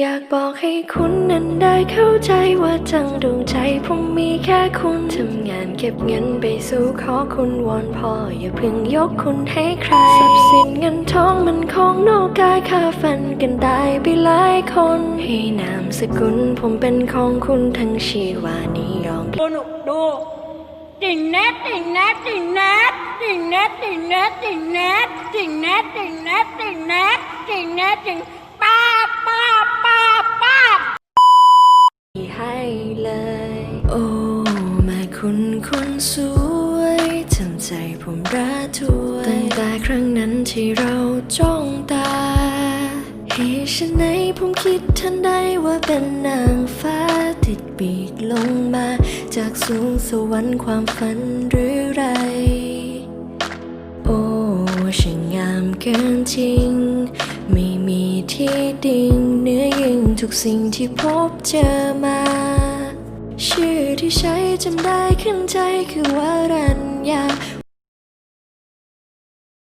อยากบอกให้คุณนั้นได้เข้าใจว่าจังดวงใจผมมีแค่คุณทำงานเก็บเงินไปสู่ขอคุณวอนพ่ออย่าเพิ่งยกคุณให้ใครทรัพย์สินเงินทองมันของนอกกายค่าฝันกันได้ไปหลายคน ให้นามสกุลผมเป็นของคุณทั้งชีวานิยอมดูหนูดูติ่งแนทติ่งแนทติ่งแนทติ่งแนทติ่งแนทติ่งแนทติ่งแนทติ่งแนทติ่งแนทติ่งแนทติ่ง สวยทำใจผมระทวยตั้งแต่ครั้งนั้นที่เราจ้องตาเหตุฉันไหนผมคิดทันได้ว่าเป็นนางฟ้าติดปีกลงมา จากสูงสวรรค์ความฝันหรือไร โอ้ช่างงามเกินจริง ไม่มีที่ดิ่งเหนื้อยิ่งทุกสิ่งที่พบเจอมาชื่อ ที่ใช้จำได้ขึ้นใจคือว่ารัญ